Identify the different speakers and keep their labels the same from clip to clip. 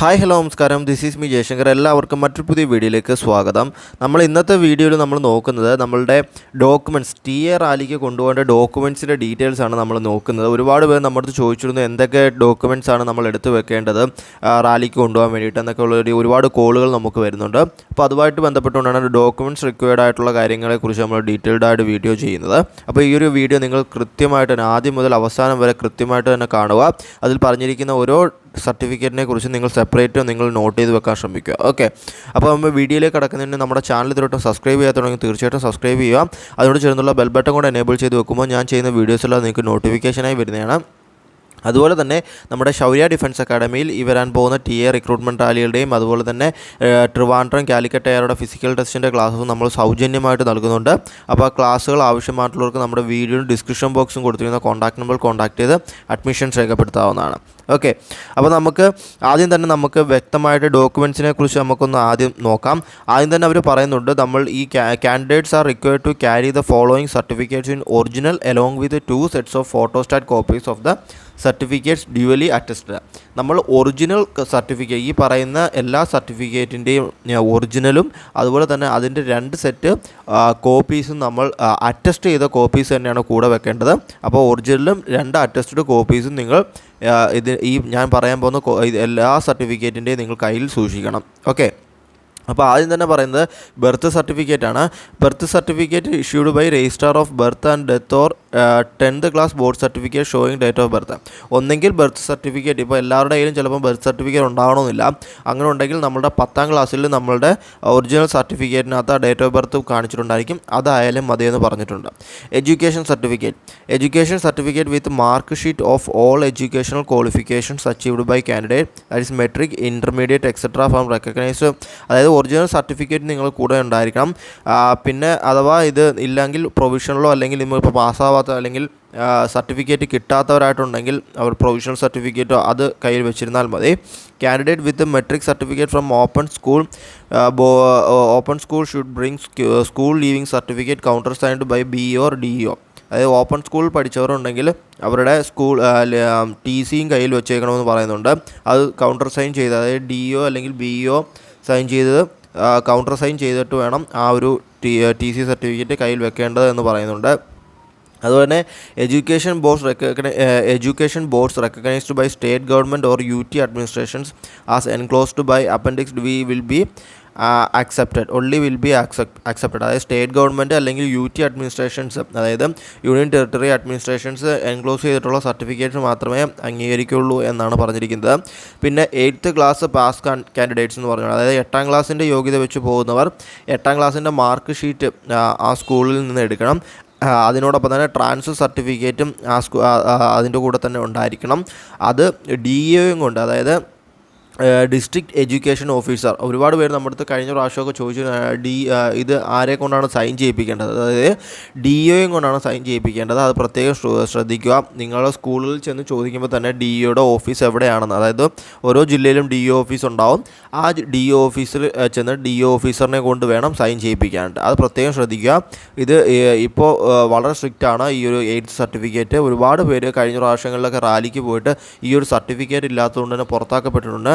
Speaker 1: Hi hello നമസ്കാരം. This is me Jayashankar. എല്ലാവർക്കും മറ്റൊരു പുതിയ വീഡിയോയിലേക്ക് സ്വാഗതം. നമ്മൾ ഇന്നത്തെ വീഡിയോയിൽ നമ്മൾ നോക്കുന്നത് നമ്മളുടെ ഡോക്യുമെന്റ്സ് ടി എ റാലിക്ക് കൊണ്ടുപോകേണ്ട ഡോക്യുമെന്റ്സിന്റെ ഡീറ്റെയിൽസ് ആണ് നമ്മൾ നോക്കുന്നത്. ഒരുപാട് പേർ നമ്മുടെ ചോദിച്ചിരുന്നു എന്തൊക്കെ ഡോക്യുമെന്റ്സ് ആണ് നമ്മൾ എടുത്തു വെക്കേണ്ടത് റാലിക്ക് കൊണ്ടുപോകാൻ വേണ്ടിയിട്ട് എന്നൊക്കെ ഉള്ള ഒരു ഒരുപാട് കോളുകൾ നമുക്ക് വരുന്നുണ്ട്. അപ്പോൾ അതുമായിട്ട് ബന്ധപ്പെട്ടുകൊണ്ടാണ് ഡോക്യുമെന്റ്സ് റിക്വയർഡ് ആയിട്ടുള്ള കാര്യങ്ങളെക്കുറിച്ച് നമ്മൾ ഡീറ്റെയിൽഡ് ആയിട്ട് വീഡിയോ ചെയ്യുന്നത്. അപ്പോൾ ഈ ഒരു വീഡിയോ നിങ്ങൾ കൃത്യമായിട്ട് തന്നെ ആദ്യം മുതൽ അവസാനം വരെ കൃത്യമായിട്ട് തന്നെ കാണുക. അതിൽ പറഞ്ഞിരിക്കുന്ന ഓരോ സർട്ടിഫിക്കറ്റിനെ കുറിച്ച് നിങ്ങൾ സെപ്പറേറ്റ് നിങ്ങൾ നോട്ട് ചെയ്ത് വെക്കാൻ ശ്രമിക്കുക. ഓക്കെ. അപ്പോൾ നമ്മൾ വീഡിയോയിലേക്ക് കിടക്കുന്നതിന് നമ്മുടെ ചാനൽ ഇതുവരെ സബ്സ്ക്രൈബ് ചെയ്യാത്തുണ്ടെങ്കിൽ തീർച്ചയായിട്ടും സബ്സ്ക്രൈബ് ചെയ്യുക. അതിനോട് ചേർന്നുള്ള ബെൽ ബട്ടൺ കൂടെ എനേബിൾ ചെയ്ത് വെക്കുമ്പോൾ ഞാൻ ചെയ്യുന്ന വീഡിയോസെല്ലാം നിങ്ങൾക്ക് നോട്ടിഫിക്കേഷനായി വരുന്നതാണ്. അതുപോലെ തന്നെ നമ്മുടെ ശൗര്യ ഡിഫൻസ് അക്കാഡമിയിൽ ഈ വരാൻ പോകുന്ന ടി എ റിക്രൂട്ട്മെന്റ് റാലികളുടെയും അതുപോലെ തന്നെ ട്രിവാൻഡ്രം കാലിക്കറ്റ് എയറുടെ ഫിസിക്കൽ ടെസ്റ്റിന്റെ ക്ലാസ്സും നമ്മൾ സൗജന്യമായിട്ട് നൽകുന്നുണ്ട്. അപ്പോൾ ആ ക്ലാസ്സുകൾ ആവശ്യമായിട്ടുള്ളവർക്ക് നമ്മുടെ വീഡിയോയും ഡിസ്ക്രിപ്ഷൻ ബോക്സും കൊടുത്തിരിക്കുന്ന കോൺടാക്ട് നമ്പർ കോൺടാക്ട് ചെയ്ത് അഡ്മിഷൻസ് രേഖപ്പെടുത്താവുന്നതാണ്. ഓക്കെ അപ്പോൾ നമുക്ക് ആദ്യം തന്നെ നമുക്ക് വ്യക്തമായിട്ട് ഡോക്യുമെൻസിനെ കുറിച്ച് നമുക്കൊന്ന് ആദ്യം നോക്കാം. ആദ്യം തന്നെ അവർ പറയുന്നുണ്ട് നമ്മൾ ഈ candidates are required to carry the following certificates in original along with two sets of photostat copies of the certificates duly attested. നമ്മൾ ഒറിജിനൽ സർട്ടിഫിക്കറ്റ് ഈ പറയുന്ന എല്ലാ സർട്ടിഫിക്കറ്റിന്റെയും ഒറിജിനലും അതുപോലെ തന്നെ അതിന്റെ രണ്ട് സെറ്റ് കോപ്പീസും നമ്മൾ അറ്റസ്റ്റ് ചെയ്ത കോപ്പീസ് തന്നെയാണ് കൂടെ വെക്കേണ്ടത്. അപ്പോൾ ഒറിജിനലും രണ്ട് അറ്റസ്റ്റഡ് കോപ്പീസും നിങ്ങൾ ഇത് ഈ ഞാൻ പറയാൻ പോകുന്ന എല്ലാ സർട്ടിഫിക്കറ്റിന്റെയും നിങ്ങൾ കയ്യിൽ സൂക്ഷിക്കണം. ഓക്കെ? അപ്പോൾ ആദ്യം തന്നെ പറയുന്നത് ബർത്ത് സർട്ടിഫിക്കറ്റ് ആണ് birth certificate issued by registrar of birth and death or tenth class board certificate showing date of birth ഒന്നെങ്കിൽ ബർത്ത് സർട്ടിഫിക്കറ്റ് ഇപ്പോൾ എല്ലാവരുടെ കയ്യിലും ചിലപ്പോൾ ബർത്ത് സർട്ടിഫിക്കറ്റ് ഉണ്ടാവണമെന്നില്ല. അങ്ങനെ ഉണ്ടെങ്കിൽ നമ്മുടെ പത്താം ക്ലാസ്സിൽ നമ്മളുടെ ഒറിജിനൽ സർട്ടിഫിക്കറ്റിനകത്ത് ഡേറ്റ് ഓഫ് ബർത്ത് കാണിച്ചിട്ടുണ്ടായിരിക്കും. അതായാലും മതിയെന്ന് പറഞ്ഞിട്ടുണ്ട്. Education certificate education certificate with mark sheet of all educational qualifications achieved by candidate that is matric intermediate etcetera from recognise അതായത് ഒറിജിനൽ സർട്ടിഫിക്കറ്റ് നിങ്ങൾ കൂടെ ഉണ്ടായിരിക്കണം. പിന്നെ അഥവാ ഇത് ഇല്ലെങ്കിൽ പ്രൊവിഷണലോ അല്ലെങ്കിൽ നിങ്ങൾ നിങ്ങളിപ്പോൾ പാസ്സാവാത്ത അല്ലെങ്കിൽ സർട്ടിഫിക്കറ്റ് കിട്ടാത്തവരായിട്ടുണ്ടെങ്കിൽ അവർ പ്രൊവിഷണൽ സർട്ടിഫിക്കറ്റോ അത് കയ്യിൽ വെച്ചിരുന്നാൽ മതി. Candidate with matric certificate from open school open school should bring school leaving certificate counter signed by B or D O അതായത് ഓപ്പൺ സ്കൂൾ പഠിച്ചവരുണ്ടെങ്കിൽ അവരുടെ സ്കൂൾ ടി സിയും കയ്യിൽ വെച്ചേക്കണമെന്ന് പറയുന്നുണ്ട്. അത് കൗണ്ടർ സൈൻ ചെയ്ത് അതായത് ഡി ഒ അല്ലെങ്കിൽ ബി ഒ സൈൻ ചെയ്തത് കൗണ്ടർ സൈൻ ചെയ്തിട്ട് വേണം ആ ഒരു ടി ടി സി സർട്ടിഫിക്കറ്റ് കയ്യിൽ വെക്കേണ്ടത് എന്ന് പറയുന്നുണ്ട്. അതുപോലെ തന്നെ education boards recognise education boards recognised by state government or U T administrations as enclosed by appendix V will be accepted only will be accepted അതായത് സ്റ്റേറ്റ് ഗവൺമെന്റ് അല്ലെങ്കിൽ U T administrations അതായത് union territory administrations enclose ചെയ്തിട്ടുള്ള certificates മാത്രമേ അംഗീകരിക്കുള്ളൂ എന്നാണ് പറഞ്ഞിരിക്കുന്നത്. പിന്നെ eighth class pass candidates എന്ന് പറഞ്ഞു അതായത് എട്ടാം ക്ലാസ്സിന്റെ യോഗ്യത വെച്ച് പോകുന്നവർ എട്ടാം ക്ലാസ്സിന്റെ മാർക്ക് ഷീറ്റ് ആ സ്കൂളിൽ നിന്ന് എടുക്കണം. അതിനോടൊപ്പം തന്നെ ട്രാൻസ്ഫർ സർട്ടിഫിക്കറ്റും ആ അതിന്റെ കൂടെ തന്നെ ഉണ്ടായിരിക്കണം. അത് ഡി എയും കൊണ്ട് അതായത് ഡിസ്ട്രിക്ട് എഡ്യൂക്കേഷൻ ഓഫീസർ ഒരുപാട് പേര് നമ്മുടെ അടുത്ത് കഴിഞ്ഞ പ്രാവശ്യമൊക്കെ ചോദിച്ചു ഡി ഇത് ആരെ കൊണ്ടാണ് സൈൻ ചെയ്യിപ്പിക്കേണ്ടത്? അതായത് ഡി ഒയും കൊണ്ടാണ് സൈൻ ചെയ്യിപ്പിക്കേണ്ടത്. അത് പ്രത്യേകം ശ്രദ്ധിക്കുക. നിങ്ങളുടെ സ്കൂളിൽ ചെന്ന് ചോദിക്കുമ്പോൾ തന്നെ ഡി ഒയുടെ ഓഫീസ് എവിടെയാണെന്ന്. അതായത് ഓരോ ജില്ലയിലും ഡി ഒ ഓഫീസ് ഉണ്ടാവും. ആ ഡി ഒ ഓഫീസിൽ ചെന്ന് ഡി ഒ ഓഫീസറിനെ കൊണ്ട് വേണം സൈൻ ചെയ്യിപ്പിക്കാനായിട്ട്. അത് പ്രത്യേകം ശ്രദ്ധിക്കുക. ഇത് ഇപ്പോൾ വളരെ സ്ട്രിക്റ്റ് ആണ്. ഈ ഒരു എയ്ത്ത് സർട്ടിഫിക്കറ്റ് ഒരുപാട് പേര് കഴിഞ്ഞ പ്രാവശ്യങ്ങളിലൊക്കെ റാലിക്ക് പോയിട്ട് ഈ ഒരു സർട്ടിഫിക്കറ്റ് ഇല്ലാത്തതുകൊണ്ട് തന്നെ പുറത്താക്കപ്പെട്ടിട്ടുണ്ട്.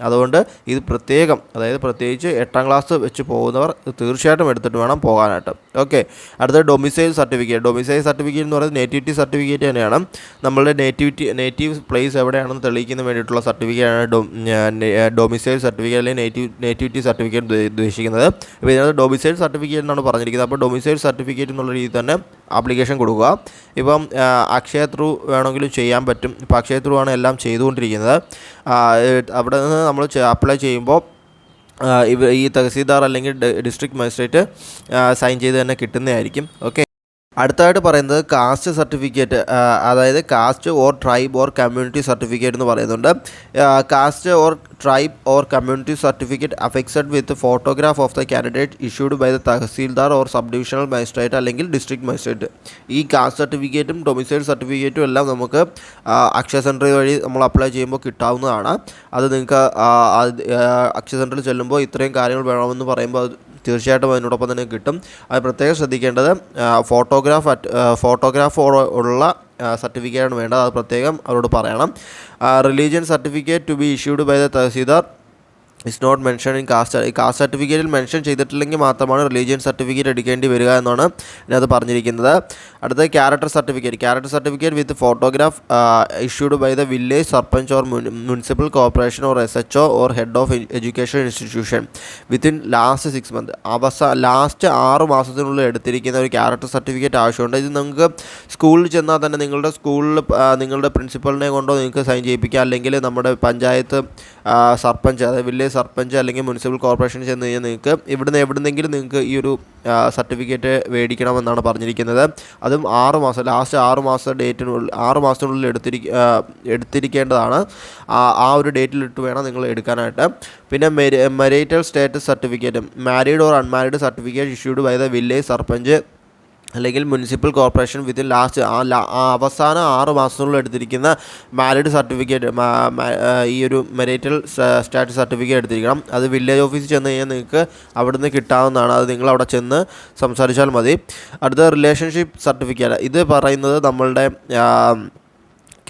Speaker 1: അതുകൊണ്ട് ഇത് പ്രത്യേകം അതായത് പ്രത്യേകിച്ച് എട്ടാം ക്ലാസ് വെച്ച് പോകുന്നവർ തീർച്ചയായിട്ടും എടുത്തിട്ട് വേണം പോകാനായിട്ട്. ഓക്കെ അടുത്ത ഡൊമിസൈൽ സർട്ടിഫിക്കറ്റ് ഡൊമിസൈൽ സർട്ടിഫിക്കറ്റ് എന്ന് പറയുന്നത് നേറ്റിവിറ്റി സർട്ടിഫിക്കറ്റ് തന്നെയാണ്. നമ്മളുടെ നേറ്റിവിറ്റി നേറ്റീവ് പ്ലേസ് എവിടെയാണെന്ന് തെളിയിക്കുന്ന വേണ്ടിയിട്ടുള്ള സർട്ടിഫിക്കറ്റാണ് ഡൊ ഡൊമിസൈൽ സർട്ടിഫിക്കറ്റ് അല്ലെങ്കിൽ നേറ്റീവ് നേറ്റിവിറ്റി സർട്ടിഫിക്കറ്റ് ഉദ്ദേശിക്കുന്നത്. ഇപ്പോൾ ഇതിനകത്ത് ഡൊമിസൈൽ സർട്ടിഫിക്കറ്റ് എന്നാണ് പറഞ്ഞിരിക്കുന്നത്. അപ്പോൾ ഡൊമിസൈൽ സർട്ടിഫിക്കറ്റ് എന്നുള്ള രീതിയിൽ തന്നെ ആപ്ലിക്കേഷൻ കൊടുക്കുക. ഇപ്പം അക്ഷയ ത്രൂ വേണമെങ്കിലും ചെയ്യാൻ പറ്റും. ഇപ്പോൾ അക്ഷയ ത്രൂ ആണ് എല്ലാം ചെയ്തുകൊണ്ടിരിക്കുന്നത്. അവിടെ നിന്ന് നമ്മൾ അപ്ലൈ ചെയ്യുമ്പോൾ ഇവ ഈ തഹസീൽദാർ അല്ലെങ്കിൽ ഡിസ്ട്രിക്ട് മജിസ്ട്രേറ്റ് സൈൻ ചെയ്ത് തന്നെ കിട്ടുന്നതായിരിക്കും. ഓക്കെ അടുത്തതായിട്ട് പറയുന്നത് കാസ്റ്റ് സർട്ടിഫിക്കറ്റ് അതായത് caste or tribe or community certificate എന്ന് പറയുന്നുണ്ട്. Caste or tribe or community certificate affixed with photograph of the candidate issued by the tahsildar or sub divisional magistrate അല്ലെങ്കിൽ district magistrate ഈ caste സർട്ടിഫിക്കറ്റും domicile സർട്ടിഫിക്കറ്റും എല്ലാം നമുക്ക് Akshaya centre വഴി നമ്മൾ അപ്ലൈ ചെയ്യുമ്പോൾ കിട്ടാവുന്നതാണ്. അത് നിങ്ങൾക്ക് അക്ഷയ സെന്ററിൽ ചെല്ലുമ്പോൾ ഇത്രയും കാര്യങ്ങൾ വേണമെന്ന് പറയുമ്പോൾ തീർച്ചയായിട്ടും അതിനോടൊപ്പം തന്നെ കിട്ടും. അത് പ്രത്യേകം ശ്രദ്ധിക്കേണ്ടത് ഫോട്ടോഗ്രാഫ് ഫോട്ടോഗ്രാഫ് ഉള്ള സർട്ടിഫിക്കറ്റാണ് വേണ്ടത്. അത് പ്രത്യേകം അവരോട് പറയണം. Religion certificate to be issued by the tahsildar is not mention in caste caste സർട്ടിഫിക്കറ്റിൽ mention ചെയ്തിട്ടില്ലെങ്കിൽ മാത്രമാണ് റിലീജിയൻ സർട്ടിഫിക്കറ്റ് എടുക്കേണ്ടി വരിക എന്നാണ് ഇതിനകത്ത് പറഞ്ഞിരിക്കുന്നത്. അടുത്ത character certificate. Character certificate with photograph issued by the village sarpanch or municipal corporation or S H O or head of education institution within last six month അവസാന last ആറ് മാസത്തിനുള്ളിൽ എടുത്തിരിക്കുന്ന ഒരു ക്യാരക്ടർ സർട്ടിഫിക്കറ്റ് ആവശ്യമുണ്ട്. ഇത് നിങ്ങൾക്ക് സ്കൂളിൽ ചെന്നാൽ തന്നെ നിങ്ങളുടെ സ്കൂളിൽ നിങ്ങളുടെ പ്രിൻസിപ്പളിനെ കൊണ്ടോ നിങ്ങൾക്ക് സൈൻ ചെയ്യിപ്പിക്കാം. അല്ലെങ്കിൽ നമ്മുടെ പഞ്ചായത്ത് സർപഞ്ച് അതായത് വില്ലേജ് സർപ്പഞ്ച് അല്ലെങ്കിൽ മുനിസിപ്പൽ കോർപ്പറേഷൻ ചെന്ന് കഴിഞ്ഞാൽ നിങ്ങൾക്ക് ഇവിടുന്ന് എവിടുന്നെങ്കിലും നിങ്ങൾക്ക് ഈ ഒരു സർട്ടിഫിക്കറ്റ് മേടിക്കണമെന്നാണ് പറഞ്ഞിരിക്കുന്നത്. അതും ആറ് മാസം ലാസ്റ്റ് ആറ് മാസം ഡേറ്റിനുള്ളിൽ ആറ് മാസത്തിനുള്ളിൽ എടുത്തിരി എടുത്തിരിക്കേണ്ടതാണ്. ആ ഒരു ഡേറ്റിലിട്ട് വേണം നിങ്ങൾ എടുക്കാനായിട്ട്. പിന്നെ മെരി മെരിറ്റൽ സ്റ്റേറ്റസ് സർട്ടിഫിക്കറ്റും married or unmarried certificate issued by the village sarpanch അല്ലെങ്കിൽ മുനിസിപ്പൽ കോർപ്പറേഷൻ വിത്തിൻ ലാസ്റ്റ് അവസാന ആറ് മാസത്തിനുള്ളിൽ എടുത്തിരിക്കുന്ന മാരിഡ് സർട്ടിഫിക്കറ്റ് ഈ ഒരു മെറിറ്റൽ സ്റ്റാറ്റസ് സർട്ടിഫിക്കറ്റ് എടുത്തിരിക്കണം. അത് വില്ലേജ് ഓഫീസിൽ ചെന്ന് കഴിഞ്ഞാൽ നിങ്ങൾക്ക് അവിടുന്ന് കിട്ടാവുന്നതാണ്. അത് നിങ്ങൾ അവിടെ ചെന്ന് സംസാരിച്ചാൽ മതി. അടുത്ത റിലേഷൻഷിപ്പ് സർട്ടിഫിക്കറ്റ് ഇത് പറയുന്നത് നമ്മളുടെ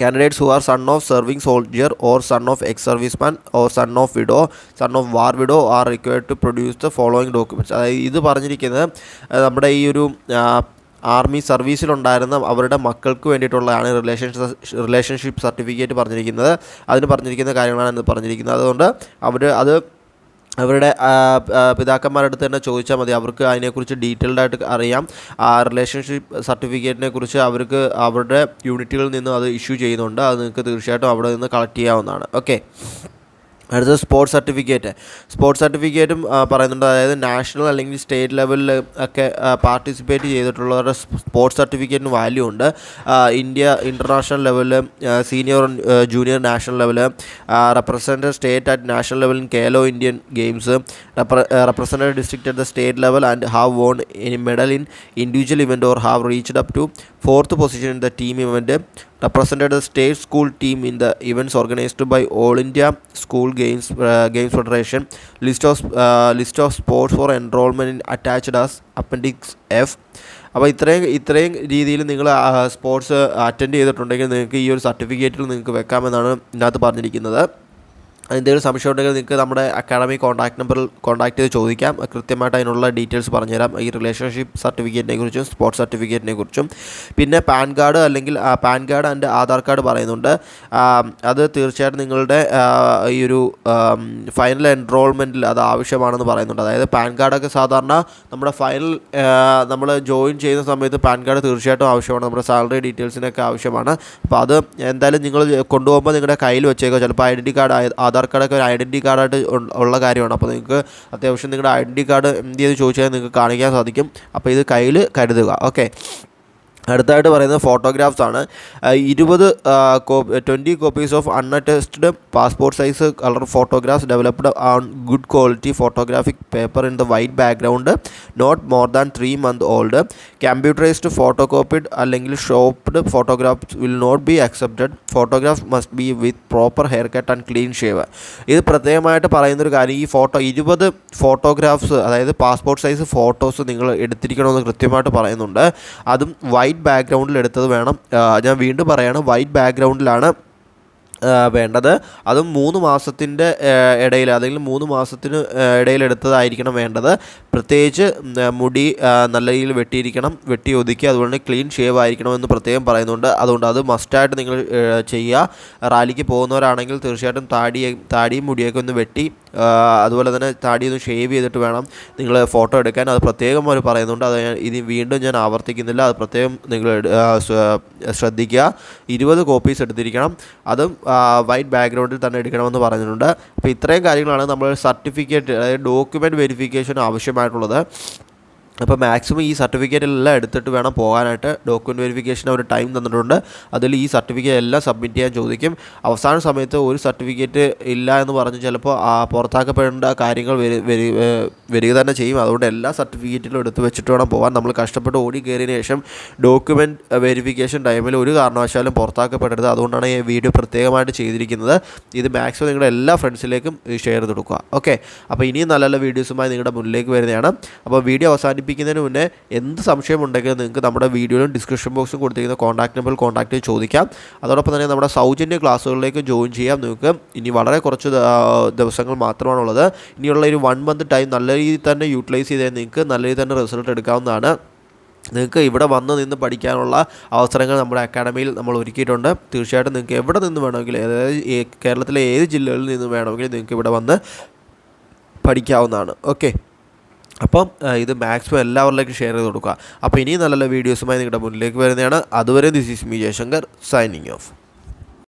Speaker 1: candidates who are son of serving soldier or son of ex-serviceman or son of widow son of war widow are required to produce the following documents. അതായത് ഇത് പറഞ്ഞിരിക്കുന്നത് നമ്മുടെ ഈ ഒരു ആർമി സർവീസിലുണ്ടായിരുന്ന അവരുടെ മക്കൾക്ക് വേണ്ടിയിട്ടുള്ളതാണ് റിലേഷൻ റിലേഷൻഷിപ്പ് സർട്ടിഫിക്കറ്റ് പറഞ്ഞിരിക്കുന്നത്. അതിന് പറഞ്ഞിരിക്കുന്ന കാര്യങ്ങളാണ് ഇന്ന് പറഞ്ഞിരിക്കുന്നത്. അതുകൊണ്ട് അവർ അത് അവരുടെ പിതാക്കന്മാരുടെ അടുത്ത് തന്നെ ചോദിച്ചാൽ മതി. അവർക്ക് അതിനെക്കുറിച്ച് ഡീറ്റെയിൽഡ് ആയിട്ട് അറിയാം. ആ റിലേഷൻഷിപ്പ് സർട്ടിഫിക്കറ്റിനെ കുറിച്ച് അവർക്ക് അവരുടെ യൂണിറ്റുകളിൽ നിന്ന് അത് ഇഷ്യൂ ചെയ്യുന്നുണ്ട്. അത് നിങ്ങൾക്ക് തീർച്ചയായിട്ടും അവിടെ നിന്ന് കളക്ട് ചെയ്യാവുന്നതാണ്. ഓക്കെ അടുത്തത് സ്പോർട്സ് സർട്ടിഫിക്കറ്റ് സ്പോർട്സ് സർട്ടിഫിക്കറ്റും പറയുന്നുണ്ട്. അതായത് നാഷണൽ അല്ലെങ്കിൽ സ്റ്റേറ്റ് ലെവലിൽ ഒക്കെ പാർട്ടിസിപ്പേറ്റ് ചെയ്തിട്ടുള്ളവരുടെ സ്പോർട്സ് സർട്ടിഫിക്കറ്റിന് വാല്യൂ ഉണ്ട്. ഇന്ത്യ ഇന്റർനാഷണൽ ലെവലിൽ senior junior national level represented state at national ലെവലിൽ Khelo Indian games represented district at the state level and have won medal in individual event or have reached up to fourth position in the team event represented the state school team in the events organized by All India School Games uh, Games Federation. List of uh, list of sports for enrollment in attached as Appendix F. അപ്പോൾ ഇത്രയും ഇത്രയും രീതിയിൽ നിങ്ങൾ sports attend ചെയ്തിട്ടുണ്ടെങ്കിൽ നിങ്ങൾക്ക് ഈ ഒരു സർട്ടിഫിക്കറ്റിൽ നിങ്ങൾക്ക് വെക്കാമെന്നാണ് ഇതിനകത്ത് പറഞ്ഞിരിക്കുന്നത് എന്തെങ്കിലും സംശയം ഉണ്ടെങ്കിൽ നിങ്ങൾക്ക് നമ്മുടെ അക്കാഡമി കോൺടാക്ട് നമ്പറിൽ കോൺടാക്ട് ചെയ്ത് ചോദിക്കാം. കൃത്യമായിട്ട് അതിനുള്ള ഡീറ്റെയിൽസ് പറഞ്ഞുതരാം. ഈ റിലേഷൻഷിപ്പ് സർട്ടിഫിക്കറ്റിനെ കുറിച്ചും സ്പോർട്സ് സർട്ടിഫിക്കറ്റിനെ കുറിച്ചും. പിന്നെ പാൻ കാർഡ് അല്ലെങ്കിൽ PAN card and Aadhaar card പറയുന്നുണ്ട്. അത് തീർച്ചയായിട്ടും നിങ്ങളുടെ ഈ ഒരു ഫൈനൽ എൻറോൾമെന്റിൽ അത് ആവശ്യമാണെന്ന് പറയുന്നുണ്ട്. അതായത് പാൻ കാർഡൊക്കെ സാധാരണ നമ്മുടെ ഫൈനൽ നമ്മൾ ജോയിൻ ചെയ്യുന്ന സമയത്ത് പാൻ കാർഡ് തീർച്ചയായിട്ടും ആവശ്യമാണ്. നമ്മുടെ സാലറി ഡീറ്റെയിൽസിനൊക്കെ ആവശ്യമാണ്. അപ്പോൾ അത് എന്തായാലും നിങ്ങൾ കൊണ്ടുപോകുമ്പോൾ നിങ്ങളുടെ കയ്യിൽ വെച്ചേക്കോ ചിലപ്പോൾ ഐഡന്റി കാർഡ് ആധാർ കാർഡൊക്കെ ഒരു ഐഡന്റി കാർഡായിട്ട് ഉള്ള കാര്യമാണ്. അപ്പോൾ നിങ്ങൾക്ക് അത്യാവശ്യം നിങ്ങളുടെ ഐഡന്റി കാർഡ് എന്ത് ചെയ്ത് ചോദിച്ചാൽ നിങ്ങൾക്ക് കാണിക്കാൻ സാധിക്കും. അപ്പോൾ ഇത് കയ്യിൽ കരുതുക. ഓക്കെ. അടുത്തായിട്ട് പറയുന്നത് ഫോട്ടോഗ്രാഫ്സ് ആണ്. ഇരുപത് twenty copies of unattested passport size colour photographs developed on good quality photographic paper in the white background not more than three month old computerised photo copied അല്ലെങ്കിൽ shopped photographs will not be accepted photograph must be with proper hair cut and clean shave ഇത് പ്രത്യേകമായിട്ട് പറയുന്നൊരു കാര്യം ഈ photo ഇരുപത് photographs അതായത് passport size photos നിങ്ങൾ എടുത്തിരിക്കണമെന്ന് കൃത്യമായിട്ട് പറയുന്നുണ്ട്. അതും വൈറ്റ് ബാക്ക്ഗ്രൗണ്ടിൽ എടുത്തത് വേണം. ഞാൻ വീണ്ടും പറയാണ് വൈറ്റ് ബാക്ക്ഗ്രൗണ്ടിലാണ് വേണ്ടത്. അതും മൂന്ന് മാസത്തിന്റെ ഇടയിൽ അല്ലെങ്കിൽ മൂന്ന് മാസത്തിന് ഇടയിലെടുത്തതായിരിക്കണം വേണ്ടത്. പ്രത്യേകിച്ച് മുടി നല്ല രീതിയിൽ വെട്ടിയിരിക്കണം വെട്ടി ഒതുക്കി അതുകൊണ്ട് ക്ലീൻ ഷേവ് ആയിരിക്കണം എന്ന് പ്രത്യേകം പറയുന്നുണ്ട്. അതുകൊണ്ട് അത് മസ്റ്റായിട്ട് നിങ്ങൾ ചെയ്യുക. റാലിക്ക് പോകുന്നവരാണെങ്കിൽ തീർച്ചയായിട്ടും താടി താടിയും മുടിയൊക്കെ ഒന്ന് വെട്ടി അതുപോലെ തന്നെ താടി ഒന്ന് ഷേവ് ചെയ്തിട്ട് വേണം നിങ്ങൾ ഫോട്ടോ എടുക്കാൻ. അത് പ്രത്യേകം അവർ പറയുന്നുണ്ട്. അത് ഇനി വീണ്ടും ഞാൻ ആവർത്തിക്കുന്നില്ല. അത് പ്രത്യേകം നിങ്ങൾ ശ്രദ്ധിക്കുക. ഇരുപത് കോപ്പീസ് എടുത്തിരിക്കണം. അതും വൈറ്റ് ബാക്ക്ഗ്രൗണ്ടിൽ തന്നെ എടുക്കണമെന്ന് പറഞ്ഞിട്ടുണ്ട്. അപ്പോൾ ഇത്രയും കാര്യങ്ങളാണ് നമ്മൾ സർട്ടിഫിക്കറ്റ് അതായത് ഡോക്യുമെന്റ് വെരിഫിക്കേഷൻ ആവശ്യമായിട്ടുള്ളത്. അപ്പോൾ മാക്സിമം ഈ സർട്ടിഫിക്കറ്റ് എല്ലാം എടുത്തിട്ട് വേണം പോകാനായിട്ട് ഡോക്യുമെന്റ് വെരിഫിക്കേഷൻ അവർ ടൈം തന്നിട്ടുണ്ട്. അതിൽ ഈ സർട്ടിഫിക്കറ്റ് എല്ലാം സബ്മിറ്റ് ചെയ്യാൻ ചോദിക്കും. അവസാന സമയത്ത് ഒരു സർട്ടിഫിക്കറ്റ് ഇല്ല എന്ന് പറഞ്ഞ് ചിലപ്പോൾ ആ പുറത്താക്കപ്പെടേണ്ട കാര്യങ്ങൾ വരിക തന്നെ ചെയ്യും. അതുകൊണ്ട് എല്ലാ സർട്ടിഫിക്കറ്റിലും എടുത്ത് വെച്ചിട്ട് വേണം പോകാൻ. നമ്മൾ കഷ്ടപ്പെട്ട് ഓടി കയറിയതിന് ശേഷം ഡോക്യുമെന്റ് വെരിഫിക്കേഷൻ ടൈമിൽ ഒരു കാരണവശാലും പുറത്താക്കപ്പെടരുത്. അതുകൊണ്ടാണ് ഈ വീഡിയോ പ്രത്യേകമായിട്ട് ചെയ്തിരിക്കുന്നത്. ഇത് മാക്സിമം നിങ്ങളുടെ എല്ലാ ഫ്രണ്ട്സിലേക്കും ഷെയർ ചെയ്ത് കൊടുക്കുക. ഓക്കെ അപ്പോൾ ഇനിയും നല്ല നല്ല വീഡിയോസുമായി നിങ്ങളുടെ മുന്നിലേക്ക് വരുന്നതാണ്. അപ്പോൾ വീഡിയോ അവസാനിപ്പിക്കും അവസാനിപ്പിക്കുന്നതിന് മുന്നേ എന്ത് സംശയം ഉണ്ടെങ്കിലും നിങ്ങൾക്ക് നമ്മുടെ വീഡിയോയിലും ഡിസ്ക്രിപ്ഷൻ ബോക്സിൽ കൊടുത്തിരിക്കുന്ന കോൺടാക്ട് നമ്പർ കോൺടാക്ട് ചോദിക്കാം. അതോടൊപ്പം തന്നെ നമ്മുടെ സൗജന്യ ക്ലാസ്സുകളിലേക്ക് ജോയിൻ ചെയ്യാം. നിങ്ങൾക്ക് ഇനി വളരെ കുറച്ച് ദിവസങ്ങൾ മാത്രമാണുള്ളത്. ഇനിയുള്ള ഒരു വൺ മന്ത് ടൈം നല്ല രീതിയിൽ തന്നെ യൂട്ടിലൈസ് ചെയ്താൽ നിങ്ങൾക്ക് നല്ല രീതിയിൽ തന്നെ റിസൾട്ട് എടുക്കാവുന്നതാണ്. നിങ്ങൾക്ക് ഇവിടെ വന്ന് നിന്ന് പഠിക്കാനുള്ള അവസരങ്ങൾ നമ്മുടെ അക്കാഡമിയിൽ നമ്മൾ ഒരുക്കിയിട്ടുണ്ട്. തീർച്ചയായിട്ടും നിങ്ങൾക്ക് എവിടെ നിന്ന് വേണമെങ്കിലും അതായത് കേരളത്തിലെ ഏത് ജില്ലകളിൽ നിന്ന് വേണമെങ്കിലും നിങ്ങൾക്ക് ഇവിടെ വന്ന് പഠിക്കാവുന്നതാണ്. ഓക്കെ അപ്പം ഇത് മാക്സിമം എല്ലാവരിലേക്കും ഷെയർ ചെയ്ത് കൊടുക്കുക. അപ്പോൾ നല്ല നല്ല വീഡിയോസുമായി നിങ്ങളുടെ മുന്നിലേക്ക് വരുന്നതാണ്. അതുവരെ this is me Jayashankar signing off